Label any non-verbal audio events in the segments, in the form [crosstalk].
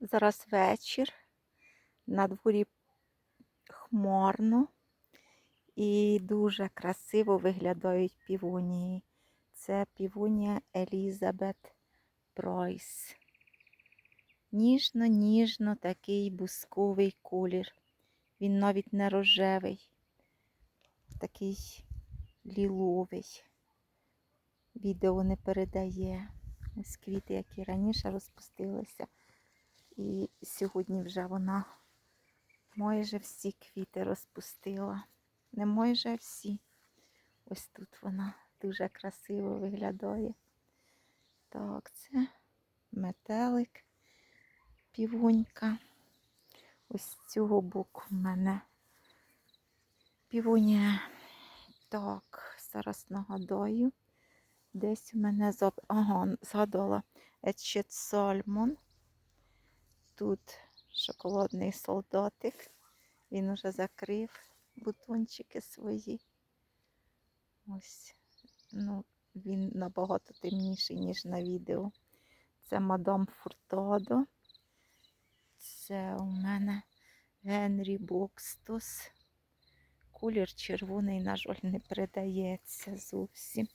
Зараз вечір. На дворі хмарно і дуже красиво виглядають півонії. Це півонія Елізабет Пройс. Ніжно-ніжно такий бусковий колір. Він навіть не рожевий, такий ліловий. Відео не передає. Ось квіти, які раніше розпустилися. І сьогодні вже вона майже всі квіти розпустила. Не майже всі. Ось тут вона дуже красиво виглядає. Так, це метелик, півонька. Ось цього боку в мене півонія. Так, зараз нагадаю. Десь у мене зоб... ага, згадала Ечет Сальмон. Тут шоколадний солдатик. Він уже закрив бутончики свої. Ось, ну, він набагато темніший, ніж на відео. Це мадам Фуртадо. Це у мене Генрі Бокстос. Колір червоний, на жаль, не передається зовсім.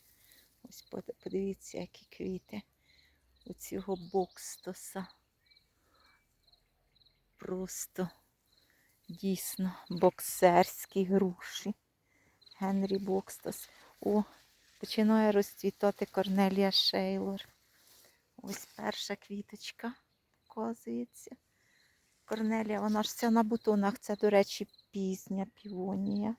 Ось подивіться, які квіти у цього бокстоса. Просто дійсно боксерські груші. Генрі Бокстос. О, починає розцвітати Корнелія Шейлор. Ось перша квіточка показується. Корнелія, вона ж вся на бутонах. Це, до речі, пізня півонія.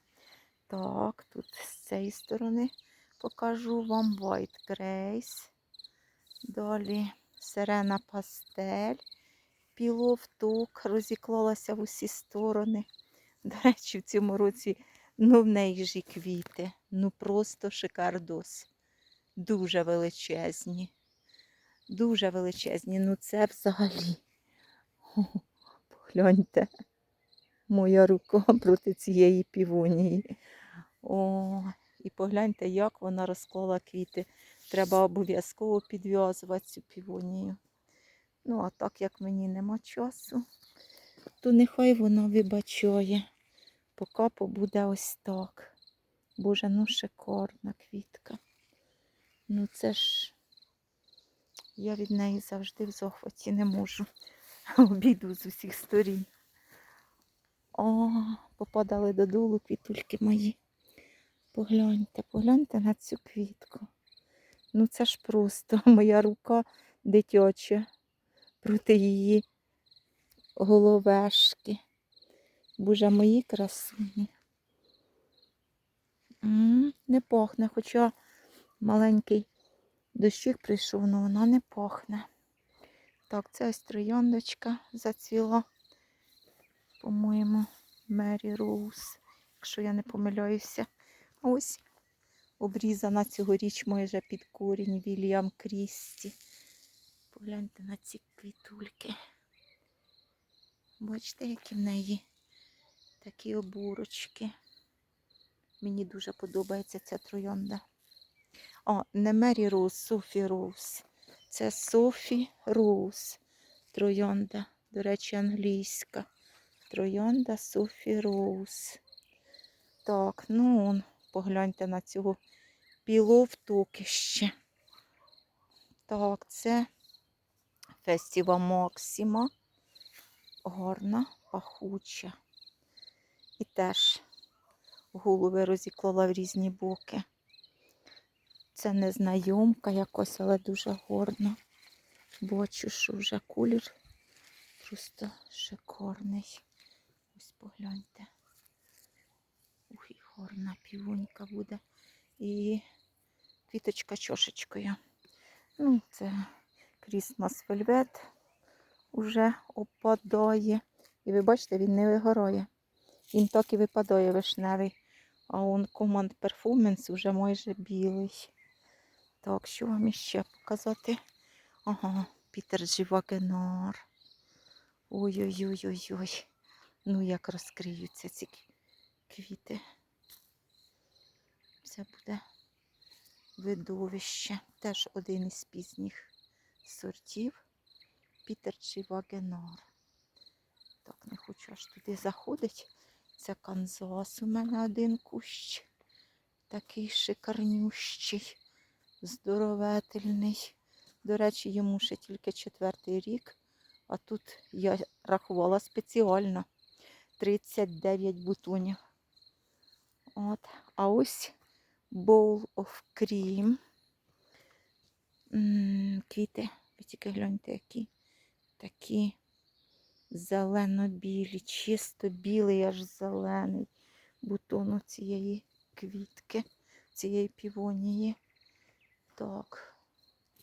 Так, тут з цієї сторони покажу вам White Grace. Далі сирена пастель. Піловтук розіклалася в усі сторони. До речі, в цьому році ну в неї ж і квіти. Ну просто шикардос. Дуже величезні. Дуже величезні. Ну це взагалі. О, Погляньте. Моя рука [laughs] проти цієї півонії. О, і погляньте, як вона розклала квіти. Треба обов'язково підв'язувати цю півонію. Ну, а так як мені нема часу, то нехай вона вибачає. Поки побуде ось так. Боже, ну шикарна квітка. Ну це ж я від неї завжди в захваті не можу. [laughs] Обійду з усіх сторін. О, попадали додолу квітульки мої. Погляньте, погляньте на цю квітку. Ну це ж просто [laughs] моя рука дитяча проти її головешки. Боже, мої красуні. Не пахне, хоча маленький дощик прийшов, але вона не пахне. Так, це ось трояндочка зацвіла, по-моєму, Мері Роуз, якщо я не помиляюся. Ось обрізана цьогоріч майже під корінь Вільям Крісті. Погляньте на ці квітульки. Бачите, які в неї такі обурочки. Мені дуже подобається ця троянда. О, не Мері Роуз, Софі Роуз. Це Софі Роуз. Троянда, до речі, англійська. Троянда Софі Роуз. Так, ну он, погляньте на цього піловтокище. Так, це Фестіва Максима. Гарна, пахуча. І теж голови розіклала в різні боки. Це незнайомка якось, але дуже гарна. Бачу, що вже колір просто шикарний. Ось погляньте. Ух, і гарна півонька буде. І квіточка чошечкою. Ну, це Christmas Velvet уже опадає. І ви бачите, він не вигорає. Він так і випадає вишневий. А он Command Performance вже майже білий. Так, що вам іще показати? Ага, Пітер Джівагенар. Ой-ой-ой-ой-ой. Ну, як розкриються ці квіти. Це буде видовище. Теж один із пізніх сортів. Пітер чи. Так, не хочу аж туди заходити. Це Канзас у мене один кущ. Такий шикарнющий, здоровительний. До речі, йому ще тільки четвертий рік. А тут я рахувала спеціально 39 бутонів. От. А ось Bowl of Cream. Квіти, ви тільки гляньте, які такі зелено-білі, чисто білий, аж зелений бутон цієї квітки, цієї півонії. Так,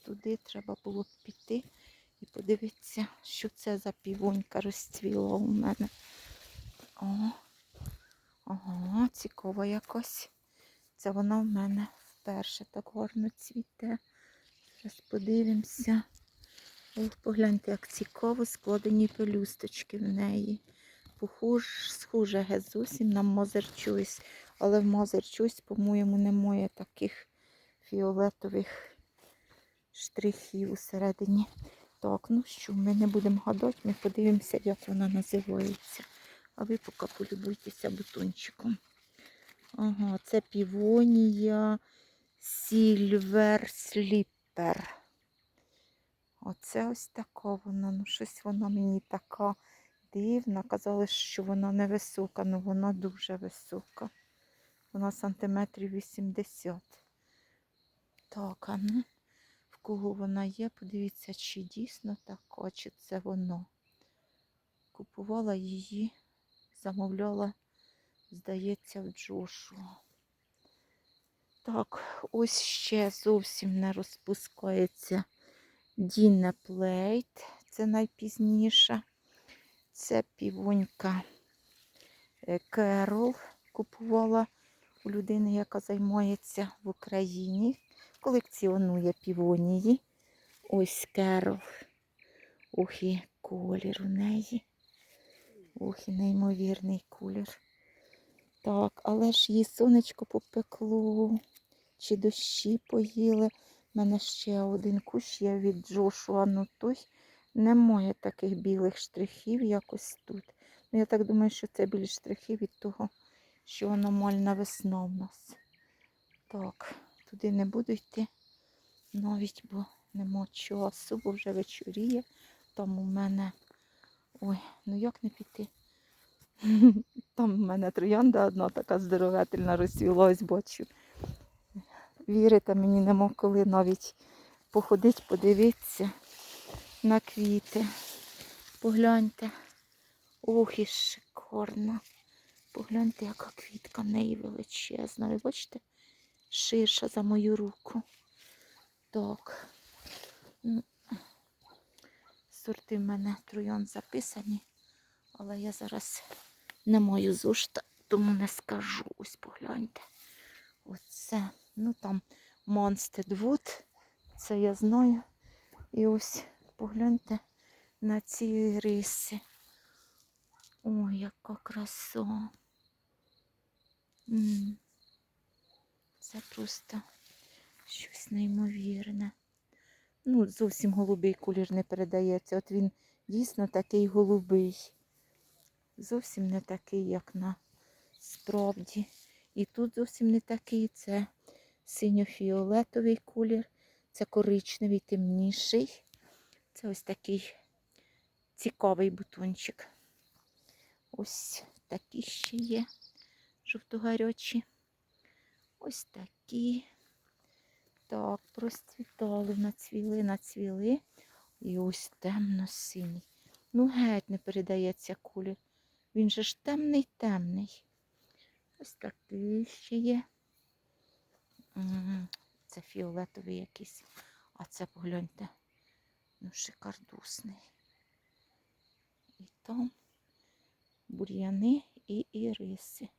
туди треба було б піти і подивитися, що це за півонька розцвіла у мене. О, ага, цікаво якось. Це вона в мене вперше так гарно цвіте. Зараз подивимося. Ох, погляньте, як цікаво складені пелюсточки в неї. Похож, схоже геть зовсім на Choice. Але в Choice, по-моєму, немає таких фіолетових штрихів усередині. Так, ну що, ми не будемо гадати, ми подивимося, як вона називається. А ви поки полюбуйтеся бутончиком. Ага, це півонія Silver Slipper. Оце ось така вона. Ну, щось вона мені така дивна. Казали, що вона невисока, але вона дуже висока. Вона сантиметрів 80. Так, а ну, в кого вона є, подивіться, чи дійсно така, чи це воно. Купувала її, замовляла, здається, в Джошуа. Так, ось ще зовсім не розпускається Діне Плейт. Це найпізніша. Це півонька е, Керол. Купувала у людини, яка займається в Україні. Колекціонує півонії. Ось Керол. Ох, і колір у неї. Ох, і неймовірний колір. Так, але ж її сонечко попекло, чи дощі поїли. У мене ще один кущ є від Джошуа, ну той немає таких білих штрихів якось тут. Ну, я так думаю, що це білі штрихи від того, що аномальна весна в нас. Так, туди не буду йти навіть, бо нема часу, бо вже вечоріє. Там у мене. Ой, ну як не піти? [laughs] Там в мене троянда одна така здоровительна розцвілась, бачу. Вірите, мені нема коли навіть походити, подивитися на квіти. Погляньте. Ох, і шикарна. Погляньте, яка квітка в неї величезна. Ви бачите? Ширша за мою руку. Так. Ну, Сорти в мене троян записані, але я зараз не маю зошита, тому не скажу. Ось погляньте. Оце. Ну там Wood, це я знаю. І ось погляньте на ці риси. Ой, яка краса. Це просто щось неймовірне. Ну, зовсім голубий колір не передається. От він дійсно такий голубий. Зовсім не такий, як на справді. І тут зовсім не такий. Це синьо-фіолетовий колір, це коричневий, темніший. Це ось такий цікавий бутончик. Ось такі ще є жовтогарячі. Ось такі. Так, розцвітали, нацвіли, нацвіли. І ось темно-синій. Ну, геть не передається колір. Він же ж темний-темний. Ось такий ще є. Це фіолетовий якийсь. А це погляньте. Ну, шикардусний. І там бур'яни і іриси.